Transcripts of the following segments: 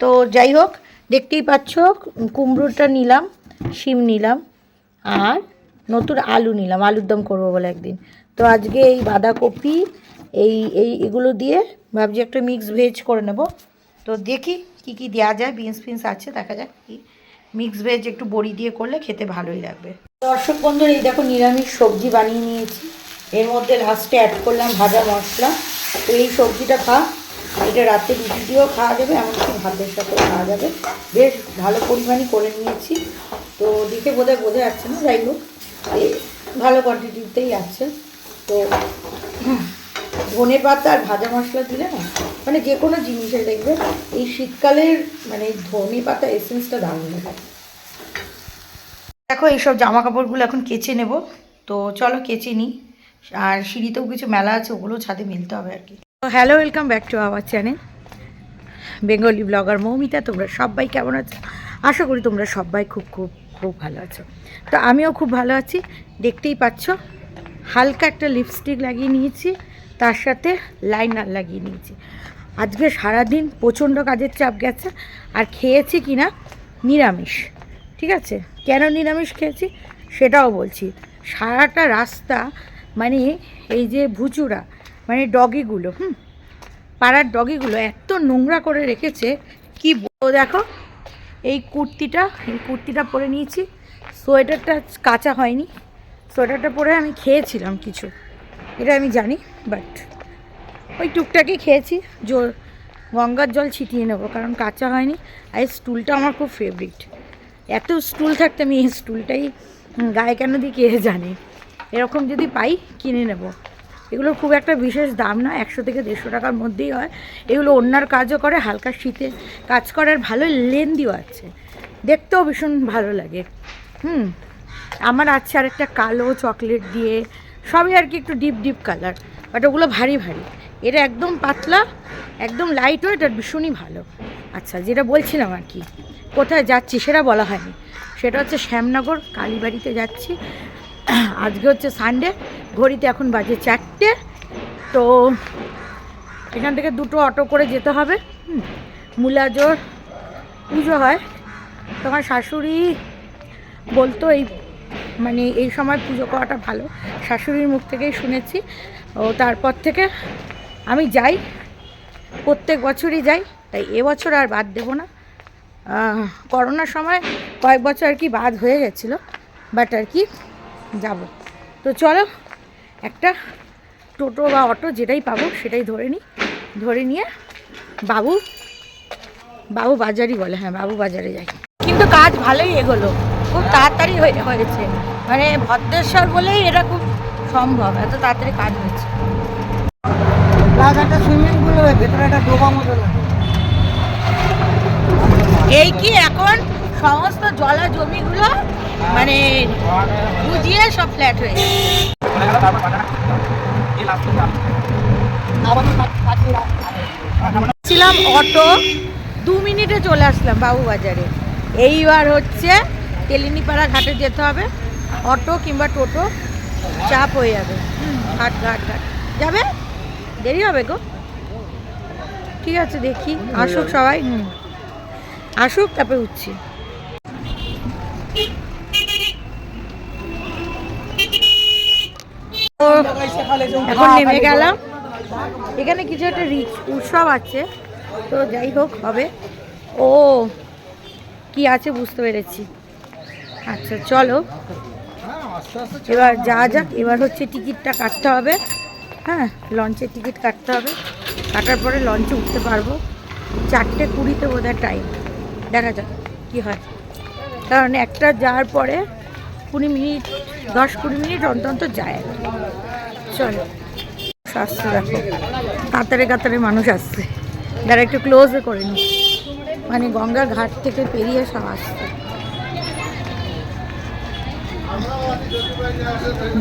তো যাই হোক, দেখতেই পাচ্ছ, কুমড়োটা নিলাম, শিম নিলাম, আর নতুন আলু নিলাম, আলুর দম করব বলে একদিন। তো আজকে এই বাঁধাকপি, এই এই এগুলো দিয়ে ভাবছি একটা মিক্স ভেজ করে নেব। তো দেখি কি কি দেওয়া যায় বিনস ফিনস আছে, দেখা যাক কি। মিক্স ভেজ একটু বড়ি দিয়ে করলে খেতে ভালোই লাগবে। দর্শক বন্ধুরা, এই দেখো নিরামিষ সবজি বানিয়ে নিয়েছি। এর মধ্যে লাস্টে অ্যাড করলাম ভাজা মশলা। তো এই সবজিটা খা। এটা রাতে রুটি দিয়েও খাওয়া যাবে, এমনকি ভাতের সাথে খাওয়া যাবে। বেশ ভালো পরিমাণই করে নিয়েছি। তো দেখে বোধহয় বোঝা যাচ্ছে না, যাই হোক ভালো কোয়ান্টিটিতেই আছে। তো ধনে পাতা আর ভাজা মশলা দিলে না মানে যে কোনো জিনিসে দেখবে, এই শীতকালের মানে ধনে পাতা এসেন্সটা দারুণ লাগে। দেখো, এইসব জামা কাপড়গুলো এখন কেচে নেব। তো চলো, কেচে নিই। আর সিঁড়িতেও কিছু মেলা আছে, ওগুলো ছাদে মিলতে হবে আর কি। Hello welcome back to our channel Bengali blogger Moumita তোমরা সবাই কেমন আছো? আশা করি তোমরা সবাই খুব খুব খুব ভালো আছো। তো আমিও খুব ভালো আছি। দেখতেই পাচ্ছ, হালকা একটা লিপস্টিক লাগিয়ে নিয়েছি, তার সাথে লাইনার লাগিয়ে নিয়েছি। আজকে সারাদিন প্রচণ্ড কাজের চাপ গেছে, আর খেয়েছি কি না নিরামিষ, ঠিক আছে? কেন নিরামিষ খেয়েছি? সেটাও বলছি। সারাটা রাস্তা মানে এই যে ভুচুরা মানে ডগিগুলো হুম? পাড়ার ডগিগুলো এত নোংরা করে রেখেছে, কি দেখো? এই কুর্তিটা এই কুর্তিটা পরে নিয়েছি। সোয়েটারটা কাঁচা হয়নি। সোয়েটারটা পরে আমি খেয়েছিলাম কিছু। এটা আমি জানি বাট ওই টুকটাকই খেয়েছি। জোর গঙ্গার জল ছিটিয়ে নেব, কারণ কাঁচা হয়নি। আর এই স্টুলটা আমার খুব ফেভারিট এত স্টুল থাকতে আমি এই স্টুলটাই গায়ে কেন দিই কে জানে? এরকম যদি পাই, কিনে নেব। এগুলো খুব একটা বিশেষ দাম না, একশো থেকে দেড়শো টাকার মধ্যেই হয়। এগুলো অন্যার কাজও করে, হালকা শীতে কাজ করার ভালো লেন্দিও আছে। দেখতেও ভীষণ ভালো লাগে। হুম, আমার আছে আর একটা কালো চকলেট দিয়ে, সবই আর কি একটু ডিপ ডিপ কালার বাট ওগুলো ভারী ভারী। এটা একদম পাতলা, একদম লাইট ওয়েট আর ভীষণই ভালো। আচ্ছা যেটা বলছিলাম আর কি, কোথায় যাচ্ছি সেটা বলা হয়নি। সেটা হচ্ছে শ্যামনগর, কালীবাড়িতে যাচ্ছি। আজকে হচ্ছে সানডে ঘড়িতে এখন বাজে চারটে। তো এখান থেকে দুটো অটো করে যেতে হবে। মুলাজোর পুজো হয়। তোমার শাশুড়ি বলতো এই মানে এই সময় পুজো করাটা ভালো। শাশুড়ির মুখ থেকেই শুনেছি। ও তারপর থেকে আমি যাই। প্রত্যেক বছরই যাই। তাই এবছর আর বাদ দেবো না। করোনার সময় কয়েক বছর আর কি বাদ হয়ে গেছিল। বাট আর কি যাব। তো চলো একটা টোটো বা অটো যেটাই পাবো সেটাই ধরে নিই ধরে নিয়ে বাবু বাবু বাজারই বলে হ্যাঁ বাবু বাজারে যাই। কিন্তু কাজ ভালোই এগোলো খুব তাড়াতাড়ি হয়ে হয়েছে। মানে ভদ্রেশ্বর বলেই এটা খুব সম্ভব এত তাড়াতাড়ি কাজ হয়েছে প্লাস একটা সুইমিং পুল হবে ভেতরে একটা ডোবা মতো এই কি এখন সমস্ত জলা জমিগুলো মানে বুঝিয়ে সব ফ্ল্যাট হয়ে ছিলাম অটো দু মিনিটে চলে আসলাম বাবুবাজারে। এইবার হচ্ছে তেলিনিপাড়া ঘাটে যেতে হবে। অটো কিংবা টোটো চাপ হয়ে যাবে। হুম, ঘাট ঘাট ঘাট। যাবে? দেরি হবে গো। ঠিক আছে দেখি। আসুক সবাই। হুম। আসুক তারপরে উঠছি। এখন নেমে গেলাম। এখানে কিছু একটা রিচ উৎসব আছে, তো যাই হোক হবে। ও, কি আছে বুঝতে পেরেছি। আচ্ছা চলো। এবার যা যাক, এবার হচ্ছে টিকিটটা কাটতে হবে। হ্যাঁ লঞ্চের টিকিট কাটতে হবে। কাটার পরে লঞ্চে উঠতে পারব। চারটে কুড়িতে বোধহয় টাইম দেখা যাক কী হয়। কারণ একটা যাওয়ার পরে কুড়ি মিনিট, দশ কুড়ি মিনিট অন্তর অন্তর যায়। চলো, আসছে দেখো, কাতারে কাতারে মানুষ আসছে। যারা একটু ক্লোজে করে নি মানে গঙ্গার ঘাট থেকে পেরিয়ে সব আসছে।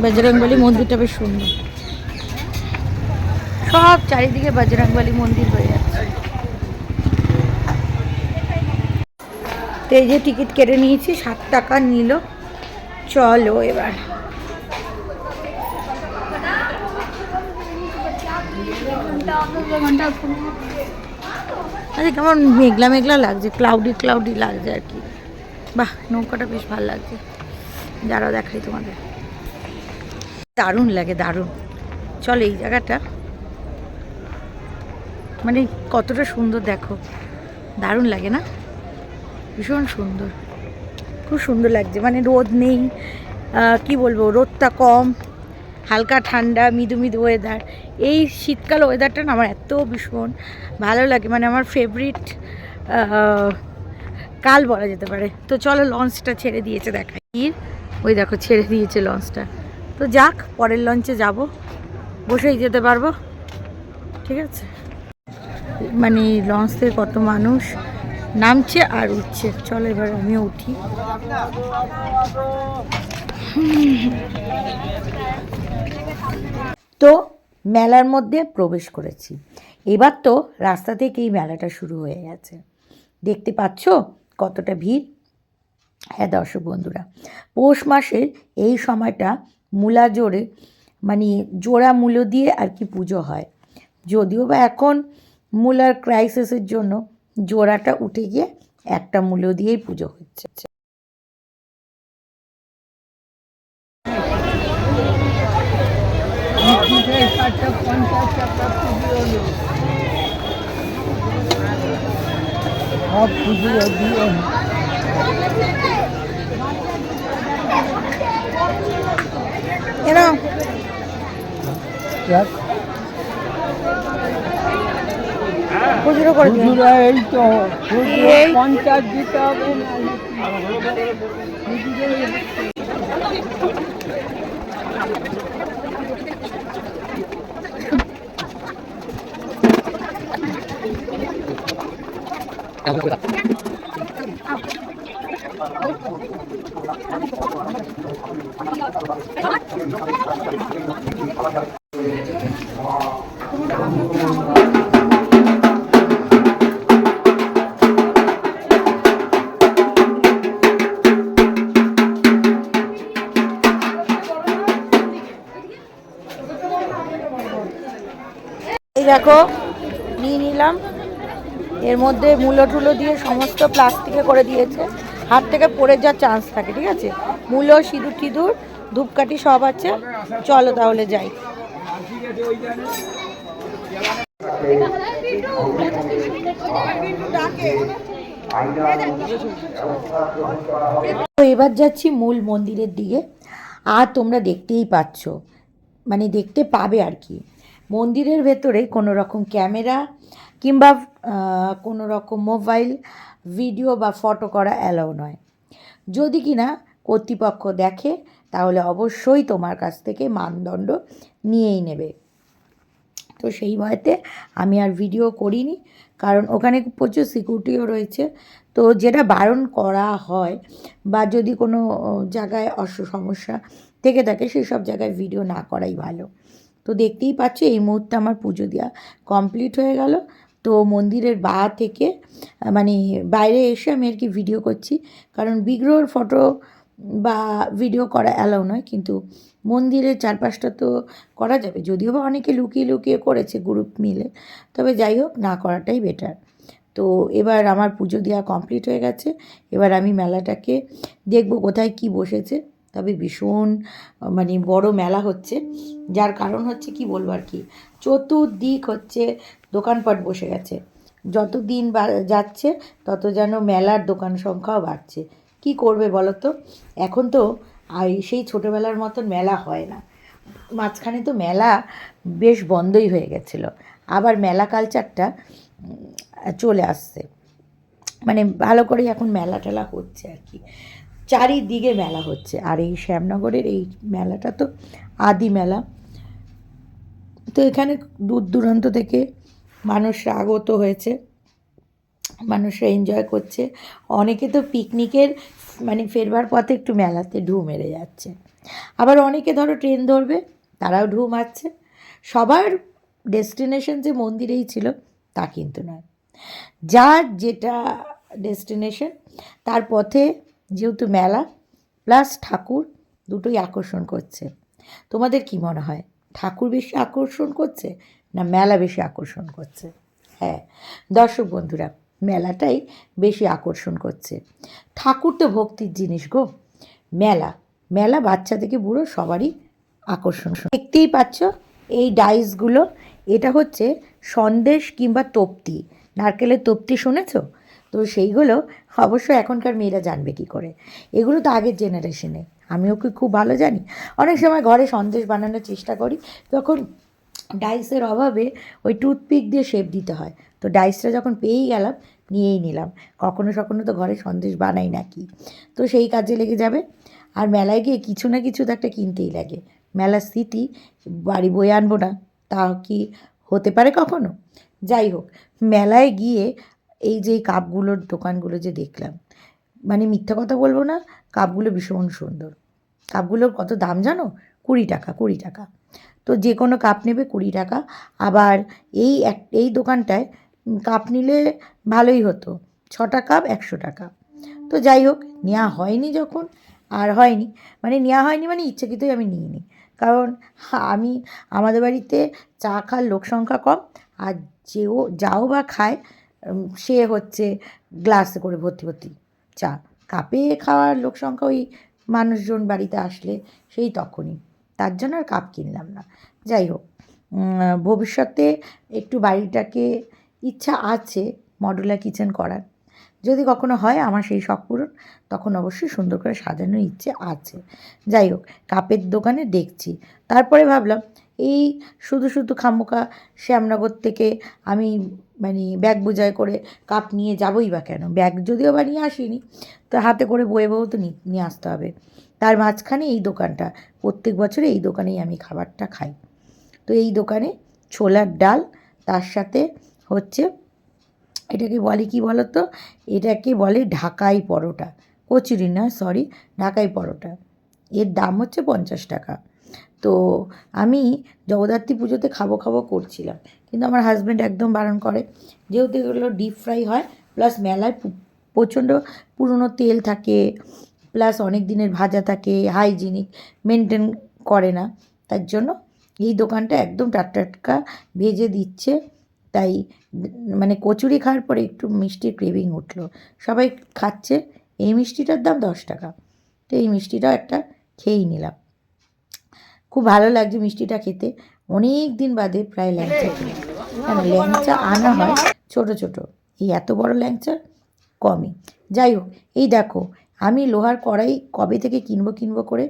বজরংবলী মন্দিরটা বেশ সুন্দর। সব চারিদিকে বজরংবলী মন্দির হয়ে যাচ্ছে। তো এই যে টিকিট কেটে নিয়েছি ষাট টাকা নিল। চলো এবার। আচ্ছা কেমন মেঘলা মেঘলা লাগছে ক্লাউডি ক্লাউডি লাগছে আর কি। বাহ, নৌকাটা বেশ ভালো লাগছে। যারা দেখাই তোমাদের। দারুণ লাগে, দারুণ। চল এই জায়গাটা। মানে কতটা সুন্দর দেখো। দারুণ লাগে না? ভীষণ সুন্দর। খুব সুন্দর লাগছে। মানে রোদ নেই কি বলব, রোদটা কম, হালকা ঠান্ডা, মৃদু মৃদু ওয়েদার এই শীতকাল ওয়েদারটা না আমার এত ভীষণ ভালো লাগে। মানে আমার ফেভারিট কাল বলা যেতে পারে। তো চলো লঞ্চটা ছেড়ে দিয়েছে দেখাই। ওই দেখো, ছেড়ে দিয়েছে লঞ্চটা তো যাক, পরের লঞ্চে যাব। বসেই যেতে পারব। ঠিক আছে? মানে লঞ্চ থেকে কত মানুষ? নামছে আর উঠছে। চলো এবার আমিও উঠি। তো মেলার মধ্যে প্রবেশ করেছি। এবার তো রাস্তা থেকেই মেলাটা শুরু হয়ে গেছে। দেখতে পাচ্ছ কতটা ভিড়? হ্যাঁ দর্শক বন্ধুরা, পৌষ মাসের এই সময়টা মূলা জোরে মানে জোড়া মূলো দিয়ে আর কি পুজো হয়। যদিও বা এখন মূলার ক্রাইসিসের জন্য জোড়াটা উঠে গিয়ে একটা মূল্য দিয়েই পুজো হচ্ছে। সব পুজো দিয়ে খুচরো করে দিও। এই তো এই- পঞ্চাশ দিতে হবে না। এই এর মধ্যে মূলো টুলো দিয়ে সমস্ত প্লাস্টিকে করে দিয়েছে। হাত থেকে পড়ে যাওয়ার চান্স থাকে, ঠিক আছে? মূলো, সিঁদুর, টিঁদুর, ধূপকাঠি সব আছে। চলো তাহলে যাই। তো এবার যাচ্ছি মূল মন্দিরের দিকে। আর তোমরা দেখতেই পাচ্ছ মানে দেখতে পাবে আর কি। মন্দিরের ভেতরে কোনো রকম ক্যামেরা কিংবা কোনো রকম মোবাইল, ভিডিও বা ফটো করা অ্যালাউ নয়। যদি কিনা কর্তৃপক্ষ দেখে, তাহলে অবশ্যই তোমার কাছ থেকে মানদণ্ড নিয়েই নেবে। তো সেই ভয়তে আমি আর ভিডিও করিনি, কারণ ওখানে প্রচুর সিকিউরিটিও রয়েছে। তো যেটা বারণ করা হয় বা যদি কোনো জায়গায় অস, সমস্যা থেকে থাকে, সেই সব জায়গায় ভিডিও না করাই ভালো। তো দেখতেই পাচ্ছ, এই মুহূর্তে আমার পুজো দেওয়া কমপ্লিট হয়ে গেল। তো মন্দিরের বা থেকে মানে বাইরে এসে আমি আর কি ভিডিও করছি। কারণ বিগ্রহর ফটো বা ভিডিও করা অ্যালাউ নয়, কিন্তু মন্দিরের চারপাশটা তো করা যাবে। যদিও বা অনেকে লুকিয়ে লুকিয়ে করেছে গ্রুপ মিলে, তবে যাই হোক, না করাটাই বেটার তো এবার আমার পুজো দেওয়া কমপ্লিট হয়ে গেছে। এবার আমি মেলাটাকে দেখব কোথায় কি বসেছে। তবে ভীষণ মানে বড় মেলা হচ্ছে। যার কারণ হচ্ছে কি বলব আর কি? চতুর্দিক হচ্ছে দোকানপাট বসে গেছে। যত দিন যাচ্ছে, তত যেন মেলার দোকান সংখ্যাও বাড়ছে। কি করবে বলো তো? এখন তো আর সেই ছোটোবেলার মতন মেলা হয় না। মাঝখানে তো মেলা বেশ বন্ধই হয়ে গেছিল। আবার মেলা কালচারটা চলে আসছে। মানে ভালো করে এখন মেলা টেলা হচ্ছে আর কি। চারিদিকে মেলা হচ্ছে। আর এই শ্যামনগরের এই মেলাটা তো আদি মেলা। তো এখানে দূর দূরান্ত থেকে মানুষরা আগত হয়েছে, মানুষরা এনজয় করছে। অনেকে তো পিকনিকের মানে ফেরবার পথে একটু মেলাতে ঢু মেরে যাচ্ছে। আবার অনেকে ধরো ট্রেন ধরবে, তারাও ঢু মারছে। সবার ডেস্টিনেশন যে মন্দিরেই ছিল, তা কিন্তু নয়। যার যেটা ডেস্টিনেশন তার পথে যেহেতু মেলা প্লাস ঠাকুর দুটোই আকর্ষণ করছে। তোমাদের কি মনে হয়? ঠাকুর বেশি আকর্ষণ করছে না, মেলা বেশি আকর্ষণ করছে। হ্যাঁ দর্শক বন্ধুরা, মেলাটাই বেশি আকর্ষণ করছে। ঠাকুর তো ভক্তির জিনিস গো। মেলা মেলা বাচ্চা থেকে বুড়ো সবারই আকর্ষণ। দেখতেই পাচ্ছ এই ডাইসগুলো এটা হচ্ছে সন্দেশ কিংবা তপ্তি। নারকেলের তপ্তি শুনেছ? তো সেইগুলো অবশ্য এখনকার মেয়েরা জানবে কি করে। এগুলো তো আগের জেনারেশনে আমিও কি খুব ভালো জানি? অনেক সময় ঘরে সন্দেশ বানানোর চেষ্টা করি, তখন ডাইসের অভাবে ওই টুথপিক দিয়ে শেপ দিতে হয়। তো ডাইসটা যখন পেয়েই গেলাম, নিয়েই নিলাম। কখনো কখনো তো ঘরে সন্দেশ বানাই নাকি। তো সেই কাজে লেগে যাবে। আর মেলায় গিয়ে কিছু না কিছু তো একটা কিনতেই লাগে। মেলার স্মৃতি, বাড়ি বয়ে আনব না, তা কি হতে পারে কখনো? যাই হোক, মেলায় গিয়ে এই যে কাপগুলোর দোকানগুলো যে দেখলাম মানে মিথ্যা কথা বলব না, কাপগুলো ভীষণ সুন্দর। কাপগুলোর কত দাম জানো? কুড়ি টাকা কুড়ি টাকা। তো যে কোনো কাপ নেবে কুড়ি টাকা। আবার এই এক, এই দোকানটায় কাপ নিলে ভালোই হতো, ছটা কাপ একশো টাকা। তো যাই হোক নেওয়া হয়নি যখন, আর হয়নি মানে নেওয়া হয়নি মানে ইচ্ছাকৃতই আমি নিইনি। কারণ আমি, আমাদের বাড়িতে চা খাওয়ার লোক সংখ্যা কম, আর যেও যাও বা খায় সে হচ্ছে গ্লাসে করে ভর্তি ভর্তি চা। কাপে খাওয়ার লোক সংখ্যা ওই মানুষজন বাড়িতে আসলে সেই তখনই। তার জন্য আর কাপ কিনলাম না। যাই হোক ভবিষ্যতে একটু বাড়িটাকে ইচ্ছা আছে মডুলার কিচেন করার। যদি কখনো হয় আমার সেই শখ পূরণ, তখন অবশ্যই সুন্দর করে সাজানোর ইচ্ছে আছে। যাই হোক, কাপের দোকানে দেখছি। তারপরে ভাবলাম এই শুধু শুধু খামোকা শ্যামনগর থেকে আমি মানে ব্যাগ বোঝাই করে কাপ নিয়ে যাবই বা কেন? ব্যাগ যদিও বা নিয়ে আসিনি, তো হাতে করে বয়ে বয়েও তো নিয়ে আসতে হবে। তার মাঝখানে এই দোকানটা, প্রত্যেক বছরে এই দোকানেই আমি খাবারটা খাই। তো এই দোকানে ছোলার ডাল, তার সাথে হচ্ছে, এটাকে বলে কি বলো তো এটাকে বলে ঢাকাই পরোটা। কচুরি না সরি ঢাকাই পরোটা। এর দাম হচ্ছে পঞ্চাশ টাকা। তো আমি জগদ্ধাত্রী পুজোতে খাব খাব করছিলাম। কিন্তু আমার হাজব্যান্ড একদম বারণ করে, যেহেতু এগুলো ডিপ ফ্রাই হয় প্লাস মেলায় প্রচণ্ড পুরনো তেল থাকে প্লাস অনেক দিনের ভাজা থাকে হাইজিনিক মেনটেন করে না। তার জন্য এই দোকানটা একদম টাটকা ভেজে দিচ্ছে। তাই মানে কচুরি খাওয়ার পরে একটু মিষ্টির ক্রেভিং উঠল। সবাই খাচ্ছে, এই মিষ্টিটার দাম দশ টাকা। তো এই মিষ্টিটাও একটা খেয়েই নিলাম। খুব ভালো লাগছে মিষ্টিটা খেতে। অনেক দিন বাদে প্রায় ল্যাংচা কেন, ল্যাংচা আনা হয় ছোট ছোট। এই এত বড় ল্যাংচা কমই। যাই হোক, এই দেখো, আমি লোহার কড়াই কবে থেকে কিনবো কিনবো করে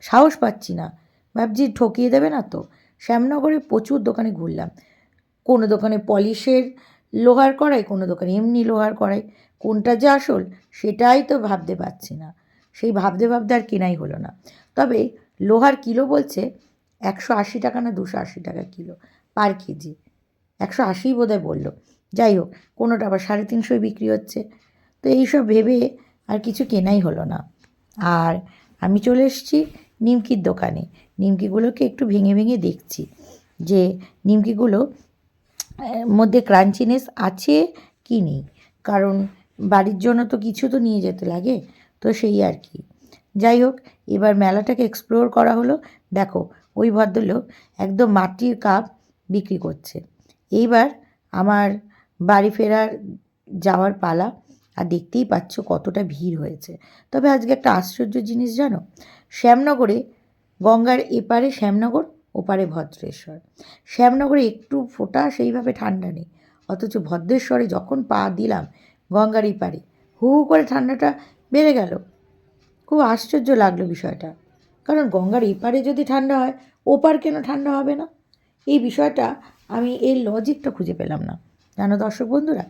সাহস পাচ্ছি না। ভাবছি ঠকিয়ে দেবে না তো। শ্যামনগরে প্রচুর দোকানে ঘুরলাম। কোনো দোকানে পলিশের লোহার কড়াই, কোনো দোকানে এমনি লোহার কড়াই। কোনটা যে আসল, সেটাই তো ভাবতে পারছি না। সেই ভাবতে ভাবতে আর কেনাই হলো না। তবে লোহার কিলো বলছে একশো আশি টাকা না দুশো আশি টাকা কিলো পার কেজি। একশো আশিই বোধহয় বলল। যাই হোক, কোনোটা আবার সাড়ে তিনশোয় বিক্রি হচ্ছে। তো এইসব ভেবে আর কিছু কেনাই হলো না। আর আমি চলে এসেছি নিমকির দোকানে। নিমকিগুলোকে একটু ভেঙে ভেঙে দেখছি যে নিমকিগুলো মধ্যে ক্রাঞ্চিনেস আছে কি নেই? কারণ বাড়ির জন্য তো কিছু তো নিয়ে যেতে লাগে। তো সেই আর কি। যাই হোক এবার মেলাটাকে এক্সপ্লোর করা হলো। দেখো, ওই ভদ্রলোক একদম মাটির কাপ বিক্রি করছে। এইবার আমার বাড়ি ফেরার যাওয়ার পালা, আর দেখতেই পাচ্ছ কতটা ভিড় হয়েছে। তবে আজকে একটা আশ্চর্য জিনিস জানো? শ্যামনগরে, গঙ্গার এপারে শ্যামনগর, ওপারে ভদ্রেশ্বর। শ্যামনগরে একটু ফোটা, সেইভাবে ঠান্ডা নেই। অথচ ভদ্রেশ্বরে যখন পা দিলাম গঙ্গার এপারে, হু হু করে ঠান্ডাটা বেড়ে গেল। খুব আশ্চর্য লাগল বিষয়টা। কারণ গঙ্গার এপারে যদি ঠান্ডা হয়, ওপার কেন ঠান্ডা হবে না? এই বিষয়টা আমি এর লজিকটা খুঁজে পেলাম না। জানো দর্শক বন্ধুরা?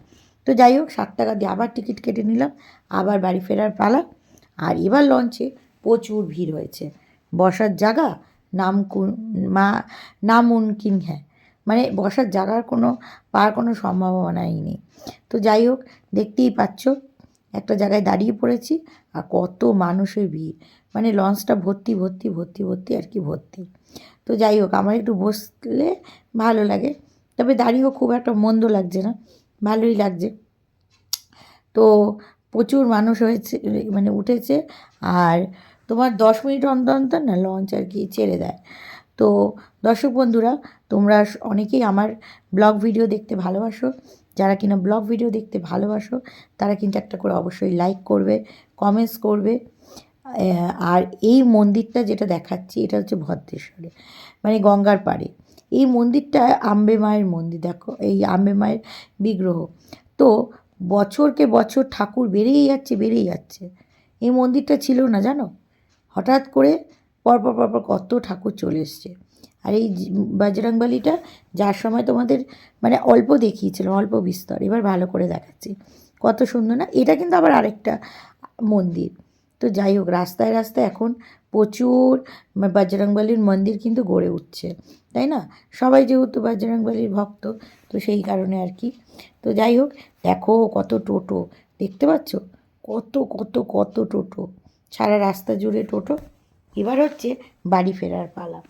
তো যাই হোক, সাত টাকা দিয়ে আবার টিকিট কেটে নিলাম, আবার বাড়ি ফেরার পালা, আর এবার লঞ্চে প্রচুর ভিড় হয়েছে। বসার জায়গা নাম মা, নাম উনকিন হ্যাঁ মানে বসার জায়গার কোনো, পার কোনো সম্ভাবনাই নেই। তো যাই হোক, দেখতেই পাচ্ছ একটা জায়গায় দাঁড়িয়ে পড়েছি আর কত মানুষের ভিড়। মানে লঞ্চটা ভর্তি ভর্তি ভর্তি ভর্তি আর কি ভর্তি। তো যাই হোক, আমার একটু বসলে ভালো লাগে। তবে দাঁড়িয়েও খুব একটা মন্দ লাগছে না, ভালোই লাগছে। তো প্রচুর মানুষ হয়েছে মানে উঠেছে আর তোমার দশ মিনিট অন্তর অন্তর না লঞ্চ আর কি ছেড়ে দেয়। তো দর্শক বন্ধুরা, তোমরা অনেকেই আমার ব্লগ ভিডিও দেখতে ভালোবাসো। যারা কিনা ব্লগ ভিডিও দেখতে ভালোবাসো, তারা কিন্তু একটা করে অবশ্যই লাইক করবে কমেন্টস করবে। আর এই মন্দিরটা যেটা দেখাচ্ছি, এটা হচ্ছে ভদ্রেশ্বরে মানে গঙ্গার পাড়ে। এই মন্দিরটা আম্বে মায়ের মন্দির, দেখো, এই আম্বে মায়ের বিগ্রহ। তো বছরকে বছর ঠাকুর বেড়েই যাচ্ছে বেড়েই যাচ্ছে। এই মন্দিরটা ছিল না, জানো? হঠাৎ করে পরপর পরপর কত ঠাকুর চলে এসছে। আর এই বজরংবলিটা যার সময় তোমাদের মানে অল্প দেখিয়েছিলাম অল্প বিস্তর, এবার ভালো করে দেখাচ্ছি। কত সুন্দর না? এটা কিন্তু আবার আরেকটা মন্দির। তো যাই হোক, রাস্তায় রাস্তায় এখন প্রচুর বজরংবলির মন্দির কিন্তু গড়ে উঠছে, তাই না? সবাই যেহেতু বজরংবলির ভক্ত, তো সেই কারণে আর কি। তো যাই হোক, দেখো কত টোটো, দেখতে পাচ্ছ? কত কত কত টোটো। সারা রাস্তা জুড়ে টোটো। এবার হচ্ছে বাড়ি ফেরার পালা।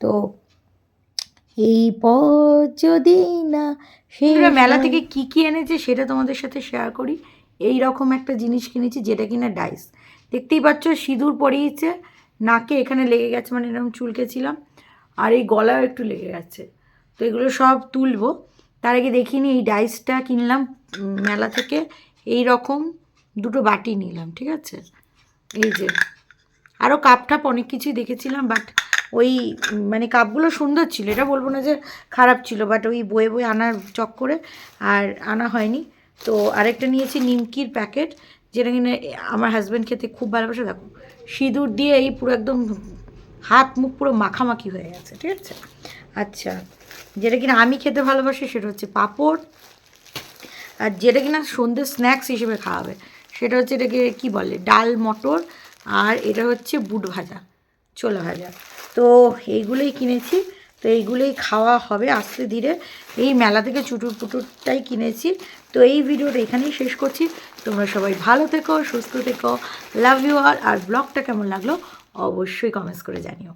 তো এই পথ যদি না সে মেলা থেকে কি কি এনেছে সেটা তোমাদের সাথে শেয়ার করি। এই রকম একটা জিনিস কিনেছি যেটা কিনা ডাইস দেখতেই পাচ্ছ সিঁদুর পরিয়েছে নাকে এখানে লেগে গেছে মানে এরকম চুলকেছিলাম আর এই গলাও একটু লেগে গেছে। তো এগুলো সব তুলবো। তার আগে দেখিনি এই ডাইসটা কিনলাম মেলা থেকে। এই রকম দুটো বাটি নিলাম ঠিক আছে? এই যে। আরও কাপ টাপ অনেক কিছুই দেখেছিলাম বাট ওই মানে কাপগুলো সুন্দর ছিল, এটা বলব না যে খারাপ ছিল বাট ওই বয়ে বয়ে আনার চক্করে আর আনা হয়নি। তো আরেকটা নিয়েছি নিমকির প্যাকেট যেটা কিনা আমার হাজব্যান্ড খেতে খুব ভালোবাসে। দেখো, সিঁদুর দিয়ে এই পুরো একদম হাত মুখ পুরো মাখামাখি হয়ে গেছে, ঠিক আছে? আচ্ছা যেটা কিনা আমি খেতে ভালোবাসি সেটা হচ্ছে পাঁপড়। আর যেটা কিনা সন্ধ্যে স্ন্যাক্স হিসেবে খাওয়াবে, সেটা হচ্ছে এটাকে কী বলে, ডাল মটর, আর এটা হচ্ছে বুট ভাজা, ছোলা ভাজা। তো এইগুলোই কিনেছি। তো এইগুলোই খাওয়া হবে আস্তে ধীরে। এই মেলা থেকে চুটুর পুটুরটাই কিনেছি। তো এই ভিডিওটা এখানেই শেষ করছি। তোমরা সবাই ভালো থেকো, সুস্থ থেকো, লাভ ইউ আর আর ব্লগটা কেমন লাগল অবশ্যই কমেন্টস করে জানিও।